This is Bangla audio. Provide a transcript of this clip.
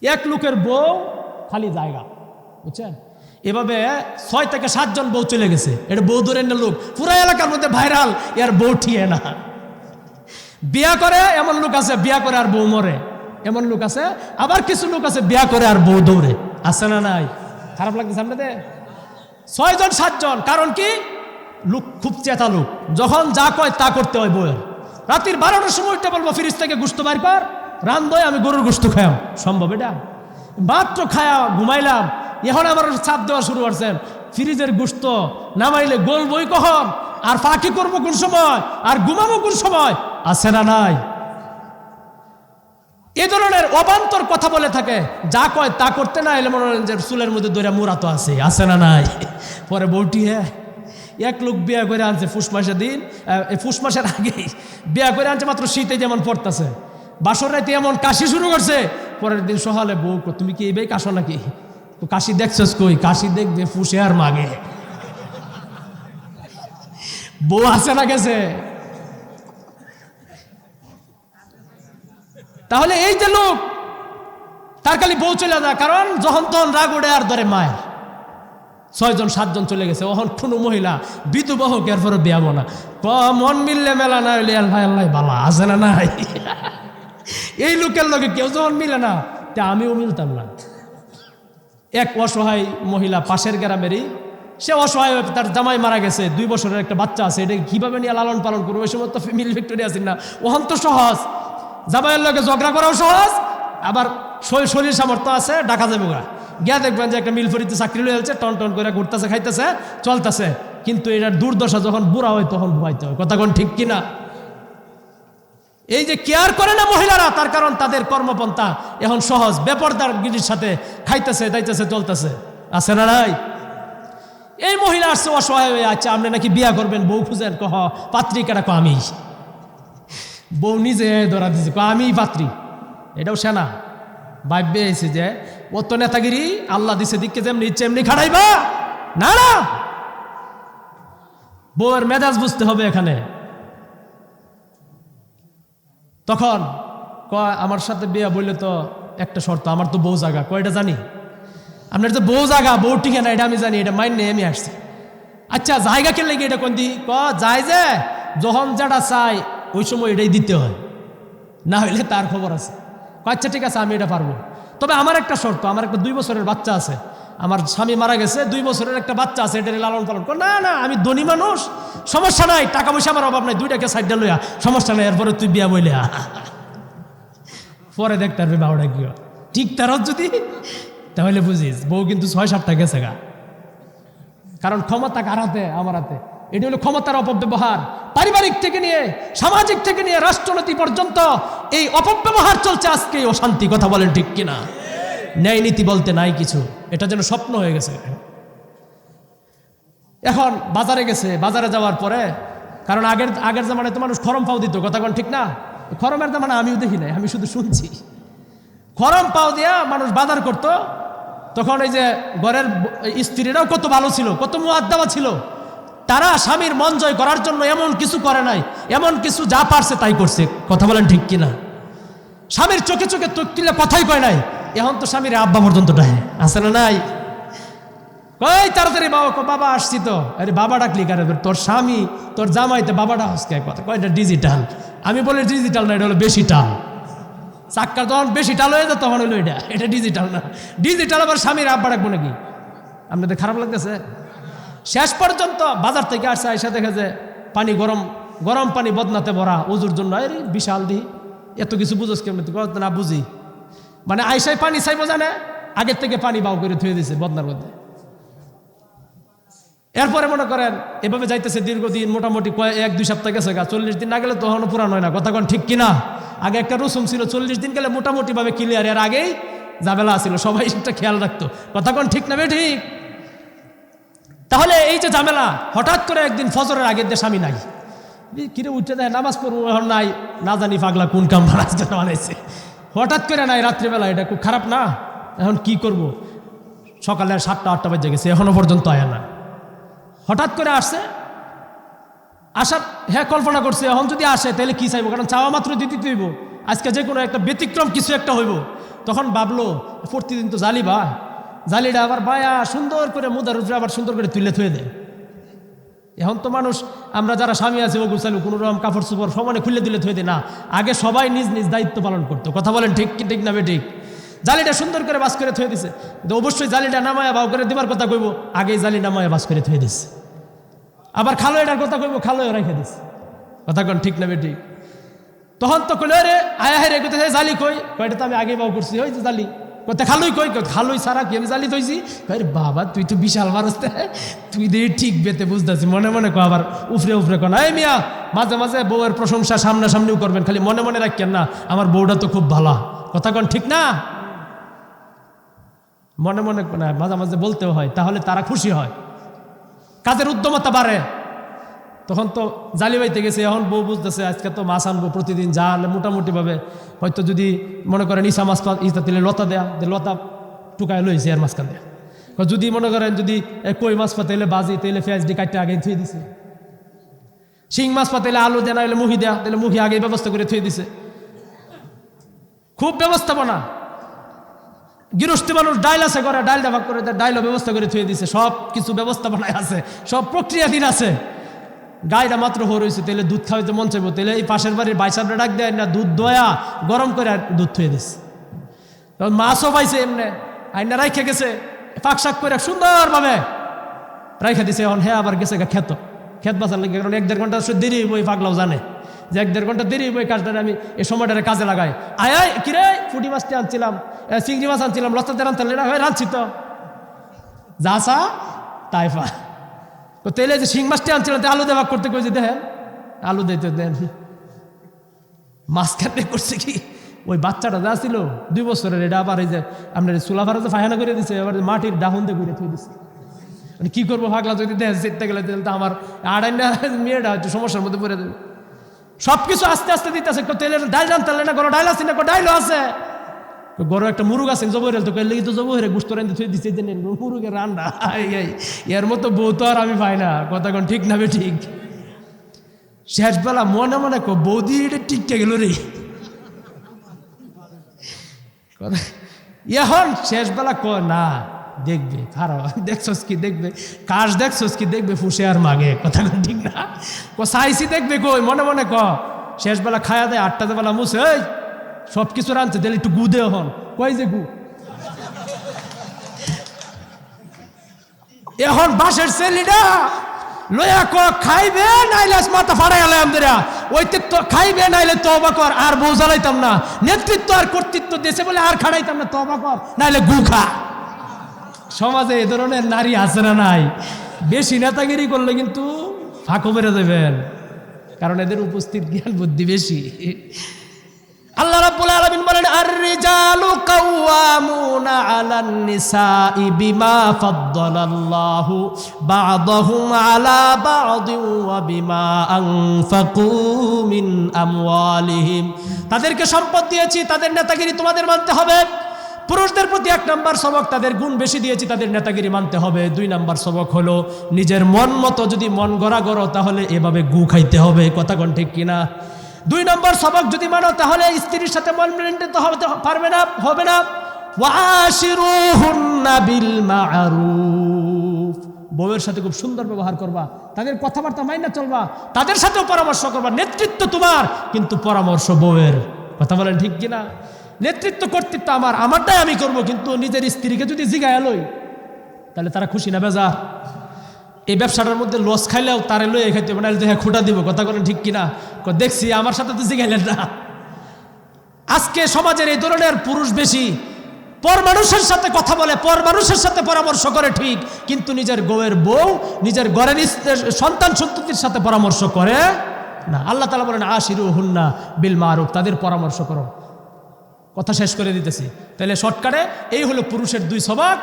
এক লোকের বউ খালি জায়গা, বুঝছেন? এভাবে ছয় থেকে সাতজন বউ চলে গেছে। এটা বউ না লোক। পুরা এলাকার মধ্যে ভাইরাল, এর বউ ঠিয়ে না। বিয়া করে এমন লোক আছে, বিয়া করে আর বউ মরে। এমন লোক আছে, আবার কিছু লোক আছে, বিয়া করে আর বউ দৌড়ে। আছে না নাই? খারাপ লাগতেছে আপনাদের? ছয়জন, সাতজন। কারণ কি? লোক খুব চেতা লোক। যখন যা কয় তা করতে হয় বউয়ের। রাত্রির বারোটার সময় বলব, ফ্রিজ থেকে গুস্ত বাইর কর। রান দয় আমি গরুর গুস্ত খায়াম সম্ভব এটা? মাত্র খায়া ঘুমাইলাম। এখন আমার চাপ দেওয়া শুরু করছেন ফ্রিজের গুস্ত নামাইলে গোল বই কখন? আর ফাঁকি করব কোন সময়? আর ঘুমাবো কোন সময়? আছে না নাই? এ ধরনের অবান্তর কথা বলে থাকে। যা কয় তা করতে না এলে মনে হয় যে চুলের মধ্যে দৈরা মুরা তো আছে। আছে না নাই? পরে বউটি হ্যাঁ এক লোক বিয়া করে আনছে ফুস মাসের দিন ফুস মাসের আগেই বিয়া করে আনছে মাত্র শীতে যেমন পড়তেছে। বাসর রাইতে এমন কাশি শুরু করছে, পরের দিন সকালে বউ তুমি কি এইভাবে কাশো নাকি? তো কাশি দেখছস কই? কাশি দেখবে ফুসে আর মাগে। বউ আছে না গেছে? তাহলে এই যে লোক, তার খালি বউ চলে যায়, কারণ যখন তখন রাগ উড়ে আর ধরে মায়ের। ছয়জন, সাতজন চলে গেছে, ওহন কোনো মহিলা বিধবা হোক এরপরে বিয়াবো না মন মিললে মেলা না আল্লাহ আল্লাহ, বালা, আছে না নাই? এই লোকের লোকে কেউ যখন মিলে না, তা আমিও মিলতাম না। এক অসহায় মহিলা পাশের গ্রামেরই, সে অসহায় তার জামাই মারা গেছে, দুই বছরের একটা বাচ্চা আছে, এটা কীভাবে নিয়ে লালন পালন করব? ওই সময় তো ফ্যামিলি ফ্যাক্টরি আছেন না। ওহন তো সহজ। জামাইয়ের লোকে ঝগড়া করাও সহজ। আবার শরীর সামর্থ্য আছে, ডাকা যাবে গা গিয়া দেখবেন যে একটা মিলফরিতে চাকরি লয়ে যাচ্ছে, টন টন করে ঘুরতেছে, খাইতেছে, চলতেছে। কিন্তু এটার দুর্দশা যখন বুড়া হয়, তখন ভুয়াইতে হয়। কথা কোন ঠিক কিনা? এই যে কেয়ার করে না মহিলারা, তার কারণ তাদের কর্মপন্থা এখন সহজ। বেপরদার গিরির সাথে খাইতেছে দাইতেছে চলতেছে। আছে না নাই? এই মহিলা আসছে, অসহায় হয়ে আছে, আপনি নাকি বিয়া করবেন, বউ খুঁজেন কহ পাত্রিকাটা কহ, আমি। বউ নিজে ধরা দিছে, কহ, আমি পাত্রী। এটাও সেনা। ভাববে এসে যে, ও তো নেতাগিরি, আল্লাহ দিছে দিককে যেমনি ইচ্ছে, এমনি খাড়াইবা। না না। বউয়ের মেজাজ বুঝতে হবে এখানে। তখন কয়, আমার সাথে বিয়া বললে তো একটা শর্ত, আমার তো বউ জাগা। কয়টা জানি। আপনার তো বউ জাগা বউ টিকে না এটা আমি জানি, এটা মাইন নিয়ে আমি আসছি। আচ্ছা জায়গা কে লেগে এটা কোন দি? ক যায় যে যখন যেটা চাই, ওই সময় এটাই দিতে হয়। না হইলে তার খবর আছে। আচ্ছা ঠিক আছে, আমি এটা পারব। তবে আমার একটা শর্ত, আমার একটা দুই বছরের বাচ্চা আছে। আমার স্বামী মারা গেছে, দুই বছরের একটা বাচ্চা আছে, এটা লালন পালন কর। না না, আমি ধনী মানুষ, সমস্যা নাই, টাকা পয়সা আমার অভাব নাই, দুইটাকে সাইডটা লইয়া, সমস্যা নাই, এরপরে তুই বিয়া বইলে। পরে দেখতে পারবি বারোটা কি ঠিক তার যদি, তাহলে বুঝিস, বউ কিন্তু ছয় সাতটা গেছে গা। কারণ ক্ষমতা কার হাতে? আমার হাতে। এটি হলো ক্ষমতার অপব্যবহার। পারিবারিক থেকে নিয়ে, সামাজিক থেকে নিয়ে, রাষ্ট্রনীতি পর্যন্ত এই অপব্যবহার চলছে আজকে অশান্তি, কথা বলেন ঠিক কিনা? ন্যায় নীতি বলতে নাই কিছু। এটা যেন স্বপ্ন হয়ে গেছে। এখন বাজারে গেছে, বাজারে যাওয়ার পরে, কারণ আগের আগের জামানায় তো মানুষ খরম পাও দিত, কথা ঠিক না? খরমের জামানা আমিও দেখি নাই, আমি শুধু শুনছি। খরম পাও দিয়া মানুষ বাজার করত, তখন এই যে ঘরের স্ত্রীরাও কত ভালো ছিল, কত মুয়াদ্দাবা ছিল। তারা স্বামীর মন জয় করার জন্য এমন কিছু করে নাই, এমন কিছু যা পারছে তাই করছে, কথা বলেন ঠিক কিনা? স্বামীর চোখে চোখে চোখ তুলে কথাই কয় নাই এখন তো স্বামীর আব্বা পর্যন্ত ডাহে আছে না নাই? কই তাড়াতাড়ি বাবা, কো, বাবা আসছি তো। আরে বাবা ডাকলি কারে? তোর স্বামী, তোর জামাইতে বাবাটা হসকে কথা? কয়টা ডিজিটাল আমি বলি ডিজিটাল না, এটা হলো বেশি টাল। চাক্কা তখন বেশি টাল হয়ে যায়, তখন হলো এটা। এটা ডিজিটাল না। ডিজিটাল আবার স্বামীর আব্বা ডাকবো নাকি? আপনাদের খারাপ লাগতেছে? শেষ পর্যন্ত বাজার থেকে আসছে, আইসা দেখে যে পানি গরম গরম পানি বদনাতে ভরা। উজুর জন্য বিশাল দি। এত কিছু বুঝোস কেমন? না বুঝি। মানে আইসাই পানি চাইব জানে? আগের থেকে পানি বাউ করে থুয়ে দিছে বদনার মধ্যে। এরপরে মনে করেন, এভাবে যাইতেছে দীর্ঘদিন, মোটামুটি এক, দুই সপ্তাহ গেছে গা। চল্লিশ দিন না গেলে তখনও পুরানো হয় না। কথা কোন ঠিক কিনা? আগে একটা রসুম ছিল, চল্লিশ দিন গেলে মোটামুটি ভাবে ক্লিয়ার এর আগেই জাবেলা ছিল, সবাই একটা খেয়াল রাখতো। কথা কোন ঠিক না বে ঠিক? তাহলে এই যে ঝামেলা, হঠাৎ করে একদিন ফজরের আগের দিয়ে স্বামী নাই। কিরে উঠে দেয়, নামাজ পড়ব নাই। না জানি পাগলা কোন কাম বানাইছে। হঠাৎ করে নাই রাত্রিবেলা, এটা খুব খারাপ না? এখন কি করব? সকালে সাতটা, আটটা বাজে গেছে, এখনও পর্যন্ত আয় না হঠাৎ করে আসছে, আসার হ্যাঁ কল্পনা করছে, এখন যদি আসে, তাহলে কি চাইব? কারণ চাওয়া মাত্র দিতে হইব। আজকে যে কোনো একটা ব্যতিক্রম কিছু একটা হইব। তখন ভাবলো প্রতিদিন তো জালি বা জালিটা আবার বায়া সুন্দর করে মুদার উপরে আবার সুন্দর করে তুলে থুয়ে দেয়। এখন তো মানুষ, আমরা যারা স্বামী আছে ও গুছালু কোনো রকম কাপড় চোপড় সমানে খুলে দিলে থুয়ে দেয়। না, আগে সবাই নিজ নিজ দায়িত্ব পালন করতো। কথা বলেন ঠিক কি ঠিক না বে ঠিক জালিটা সুন্দর করে বাস করে থুয়ে দিছে। তো অবশ্যই জালিটা নামায়া বাউ করে দেবার কথা কইব, আগেই জালি নামায়া বাস করে থুয়ে দিছে। আবার খালো এটার কথা কইব খালো রেখে দিছে। কথা কোন ঠিক না বে ঠিক তখন তো কইলে রে আয়া হে রে কোথায় জালি কই? কয়টা তো আমি আগে বাউ করছি, ওই যে জালি। কোথায় খালুই কই খালুই সারা কি আমি জালি থইছি কই রে বাবা, তুই তো বিশাল মানুষ। তুই দিয়ে ঠিক বেতে বুঝতেছি, মনে মনে কো আবার উফরে উফরে কন এই মিয়া, মাঝে মাঝে বউয়ের প্রশংসা সামনাসামনিও করবেন, খালি মনে মনে রাখেন না, আমার বউটা তো খুব ভালো। কথা কন ঠিক না? মনে মনে মাঝে মাঝে বলতেও হয়, তাহলে তারা খুশি হয়। কাজের উদ্যমতা বাড়ে। তখন তো জালি বাইতে গেছে, এখন বউ বুঝতেছে, আজকে তো মাছ আনব প্রতিদিন জাল মোটামুটিভাবে হয়তো যদি মনে করেন ইসা মাছ ইসা তেলে লতা দেয়া, যে লতা টুকায় লইছে আর মাঝখান দেয়া। যদি মনে করেন যদি কই মাছ পা তেলে বাজি তেলে পেঁয়াজ দিয়ে কাটতে আগে থুয়ে দিছে। শিং মাছ পা তেলে আলু দেয়া, না হলে মুহি দেয়া তাহলে মুহি আগে ব্যবস্থা করে থুয়ে দিছে। খুব ব্যবস্থাপনা। গৃহস্থী মানুষ ডাইল আছে করে ডাইলটা ভাগ করে ডাইলও ব্যবস্থা করে থুয়ে দিছে। সব কিছু ব্যবস্থাপনায় আছে, সব প্রক্রিয়াধীন আছে। গাইটা মাত্র হো রয়েছে, তেলে দুধ খাওয়াইতে মন চাইব। তেলে এই পাশের বাড়ির বাইসাবটা ডাক দেয়, না, দুধ দয়া, গরম করে আর দুধ থুয়ে দিছে তখন মাছও পাইছে এমনি, আইনা রাইখে গেছে ফাঁক শাক করে সুন্দরভাবে রাইখে দিছে। এখন হ্যাঁ আবার গেছে খেত খেত বাঁচার লাগে কারণ এক দেড় ঘণ্টা সে দেরি হইব ওই পাগলাও জানে। যে এক দেড় ঘণ্টা দেরি এই কাজটা আমি এই সময়টারে কাজে লাগাই। আয় আয় কিরে ফুটি মাছটি আনছিলাম চিংড়ি মাছ আনছিলাম, লস্তাতে রানতে না রাঁধছি তো। যা চা, তাই পা তো তেলে যে শিং মাছটি আনছিলাম আলু দেওয়া করতে যে দেখেন, আলু দিতে দেন। মাছ খেতে করছে কি? ওই বাচ্চাটা যা ছিল, দুই বছরের, এটা আবার এই যে আপনার চুলা ভাড়া যে ফায়না করে দিছে, এবার মাটির ডাহন দিয়ে ঘুরে থুয়ে দিছে। মানে কী করব, ভাগলা যদি দেখ জিততে গেলে তাহলে তো আমার আড়াইনা মেয়েটা হচ্ছে সমস্যার মধ্যে পড়ে দেবে সব কিছু আস্তে আস্তে দিতেছে তেলের ডাইল জানতে না, কোনো ডাইল আছে না কোনো ডাইলও আছে। গরু একটা মুরুগ আছে জবরেল তো কইলে তো জবরে গুস্ত রান্ধে থুয়ে দিছে যে মুরুগের রান্না। এর মতো বউ তো আর আমি পাই না, কথা কোন ঠিক না বে ঠিক শেষবেলা মনে মনে কো, বৌদি এটা টিকতে গেল রে। এখন শেষবেলা ক না, দেখবে খারাপ দেখছস কি, দেখবে, কাশ দেখছস কি, দেখবে ফুসে আর মাগে, কথা ঠিক না? ক, সাইসি দেখবে কই, মনে মনে ক, শেষবেলা খায়া দেয়, আটটাতে বেলা মুছে সব কিছু রানছে তাহলে একটু গু দে হন কই যে গু? এখন বাসের ছেলেটা লয়া ক খাইবে নাইলে মাথা ফাড়াই আলাই আমাদের ওইতে তো খাইবে নাইলে তবা কর, আর বউ জ্বালাইতাম না। নেতৃত্ব আর কর্তৃত্ব দেশে বলে আর খাড়াইতাম না তবা কর, নাইলে গু খা। সমাজে এ ধরনের নারী আছে না নাই? বেশি নেতাগিরি করলে কিন্তু ফাঁকো মেরে দেবেন কারণ এদের উপস্থিত জ্ঞান বুদ্ধি বেশি। আল্লাহ রাব্বুল আলামিন বলেন আর রিজালু কাওয়ামুনা আলান নিসাই বিমা ফাদ্দালাল্লাহু বা'দাহুম আলা বা'দিন ওয়া বিমা আনফাকু মিন আমওয়ালিহিম। তাদেরকে সম্পদ দিয়েছি, তাদের নেতাগিরি তোমাদের মানতে হবে। পুরুষদের প্রতি এক নাম্বার সবক তাদের গুণ বেশি দিয়েছি, তাদের নেতাগিরি মানতে হবে। দুই নাম্বার সবক হলো, নিজের মন মতো যদি মন গড়া গড়ো তাহলে এভাবে গু খাইতে হবে। কথা কোন ঠিক কিনা? দুই নম্বর সবক যদি মানো, তাহলে স্ত্রীর সাথে মন মেনটেন হবে পারবে না, হবে না। বউয়ের সাথে খুব সুন্দর ব্যবহার করবা, তাদের কথাবার্তা মাইনা চলবা, তাদের সাথেও পরামর্শ করবা, নেতৃত্ব তোমার, কিন্তু পরামর্শ বউয়ের। কথা বলেন ঠিক কিনা? নেতৃত্ব কর্তৃত্ব আমার, আমারটাই আমি করব, কিন্তু নিজের স্ত্রীকে যদি জিগায় লই, তাহলে তারা খুশি না বেজা এই ব্যবসাটার মধ্যে লস খাইলেও তারে লয়ে খাইতে হবে, নাহলে দেখে খোটা দিব, কথা বলেন ঠিক কিনা? দেখছি, আমার সাথে তো জিগাইলেন না। আজকে সমাজের এই ধরনের পুরুষ বেশি পর মানুষের সাথে কথা বলে, পর মানুষের সাথে পরামর্শ করে ঠিক, কিন্তু নিজের গোয়ের বউ, নিজের ইস- সন্তান সন্ততির সাথে পরামর্শ করে না। আল্লাহ তালা বলেন আশিরু হুন্না বিল মারুফ তাদের পরামর্শ করো। কথা শেষ করে দিতেছি। তাহলে শর্টকাটে এই হলো পুরুষের দুই স্বভাব।